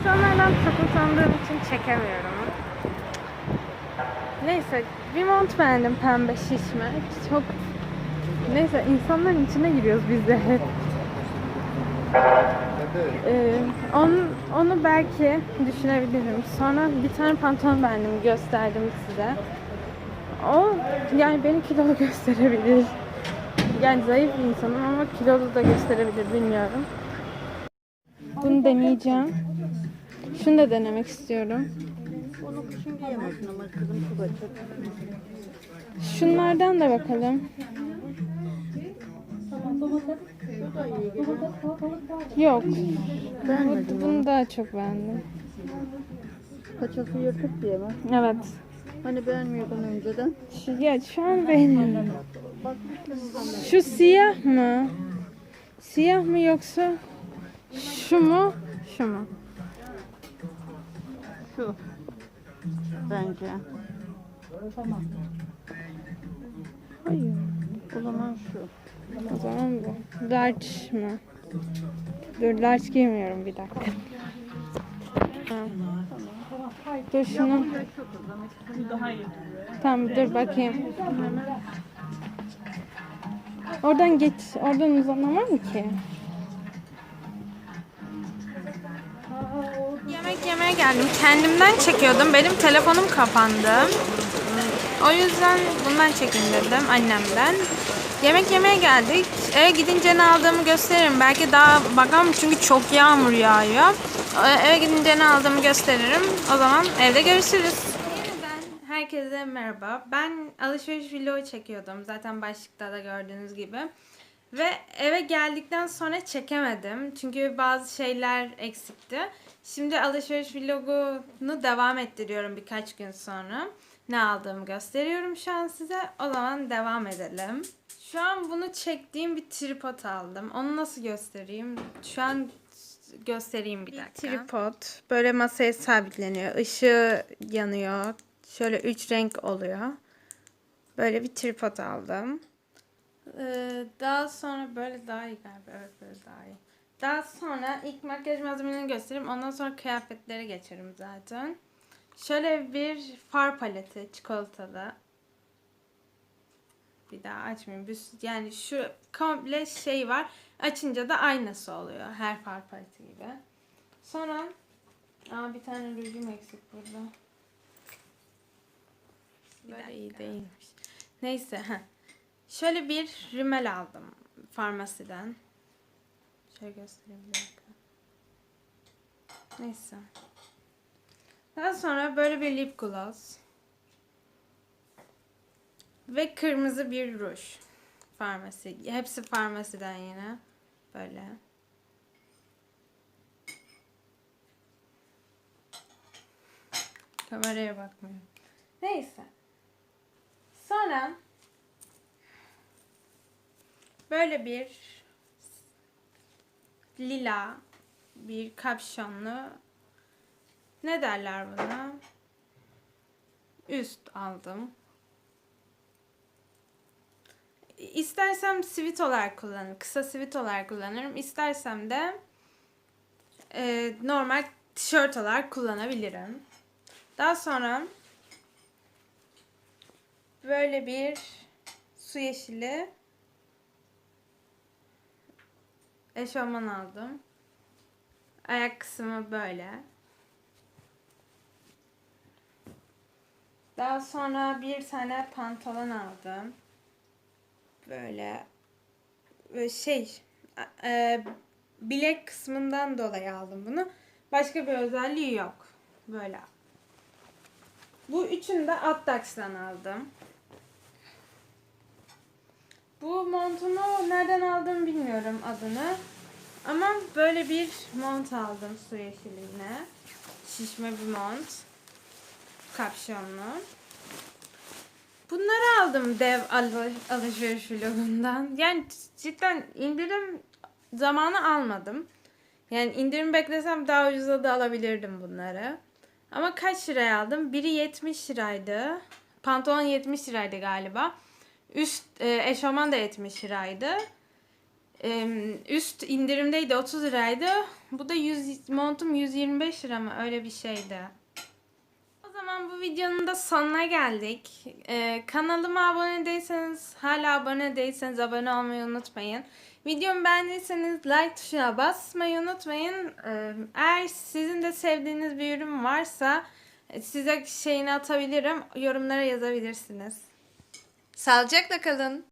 İnsanlardan çok utandığım için çekemiyorum. Neyse bir mont beğendim pembe şişme. Çok Neyse insanların içine giriyoruz biz de hep. Ee, onu, onu belki düşünebilirim. Sonra bir tane pantolon beğendim gösterdim size. O yani beni kilolu gösterebilir. Yani zayıf bir insanım ama kilolu da gösterebilir bilmiyorum. Bunu deneyeceğim. Şunu da denemek istiyorum. Onu kışın giyemezsin ama kızım çok açık. Şunlardan da bakalım. Yok. Bu, bunu daha çok beğendim. Paçası yırtık diye mi? Evet. Hani beğenmiyordun önceden. Şu, ya şu an beğeniyorum. Şu siyah mı? Siyah mı yoksa şu mu? Şu mu? Şu. Bence. Tamam. Hayır. O zaman şu. O zaman bu. Large mı? Dur large giymiyorum bir dakika. Ha. Dur şunu. Tamam dur bakayım. Oradan geç, oradan uzanan var mı ki? Geldim. Kendimden çekiyordum. Benim telefonum kapandı. O yüzden bundan çekeyim dedim annemden. Yemek yemeye geldik. Eve gidince ne aldığımı gösteririm. Belki daha bakalım çünkü çok yağmur yağıyor. Ee, Eve gidince ne aldığımı gösteririm. O zaman evde görüşürüz. Yeniden herkese merhaba. Ben alışveriş vlogu çekiyordum. Zaten başlıkta da gördüğünüz gibi. Ve eve geldikten sonra çekemedim. Çünkü bazı şeyler eksikti. Şimdi alışveriş vlogunu devam ettiriyorum birkaç gün sonra. Ne aldığımı gösteriyorum şu an size. O zaman devam edelim. Şu an bunu çektiğim bir tripod aldım. Onu nasıl göstereyim? Şu an göstereyim bir dakika. tripod. Böyle masaya sabitleniyor. Işığı yanıyor. Şöyle üç renk oluyor. Böyle bir tripod aldım. Ee, daha sonra böyle daha iyi galiba. Evet böyle daha iyi. Daha sonra ilk makyaj malzemelerini göstereyim. Ondan sonra kıyafetlere geçerim zaten. Şöyle bir far paleti çikolatalı. Bir daha açmayayım. Bir- Yani şu komple şey var. Açınca da aynası oluyor. Her far paleti gibi. Sonra Aa, bir tane rujum eksik burada. Böyle iyi değilmiş. Neyse. heh. Şöyle bir rimel aldım farmasiden. Şöyle göstereyim bir dakika. Neyse. Daha sonra böyle bir lip gloss. Ve kırmızı bir ruj. Farmasi. Hepsi farmasiden yine. Böyle. Kameraya bakmıyorum. Neyse. Sonra böyle bir lila bir kapşonlu ne derler buna? Üst aldım. İstersem sivit olarak kullanırım. Kısa sivit olarak kullanırım. İstersem de e, normal tişört olarak kullanabilirim. Daha sonra böyle bir su yeşili eşofman aldım. Ayak kısmı böyle. Daha sonra bir tane pantolon aldım. Böyle şey e, bilek kısmından dolayı aldım bunu. Başka bir özelliği yok. Böyle. Bu üçünü de Attax'tan aldım. Bu montumu nereden aldım bilmiyorum adını. Ama böyle bir mont aldım su yeşiline. Şişme bir mont. Kapşonlu. Bunları aldım dev al- alışveriş vlogundan. Yani cidden indirim zamanı almadım. Yani indirim beklesem daha ucuza da alabilirdim bunları. Ama kaç liraya aldım? Biri 70 liraydı. Pantolon 70 liraydı galiba. Üst e, eşofman da 70 liraydı. Ee, üst indirimdeydi 30 liraydı. Bu da 100 montum 125 lira mı öyle bir şeydi. O zaman bu videonun da sonuna geldik. Ee, kanalıma abone değilseniz, hala abone değilseniz abone olmayı unutmayın. Videomu beğendiyseniz like tuşuna basmayı unutmayın. Ee, eğer sizin de sevdiğiniz bir ürün varsa e, size şeyini atabilirim. Yorumlara yazabilirsiniz. Sağlıcakla kalın.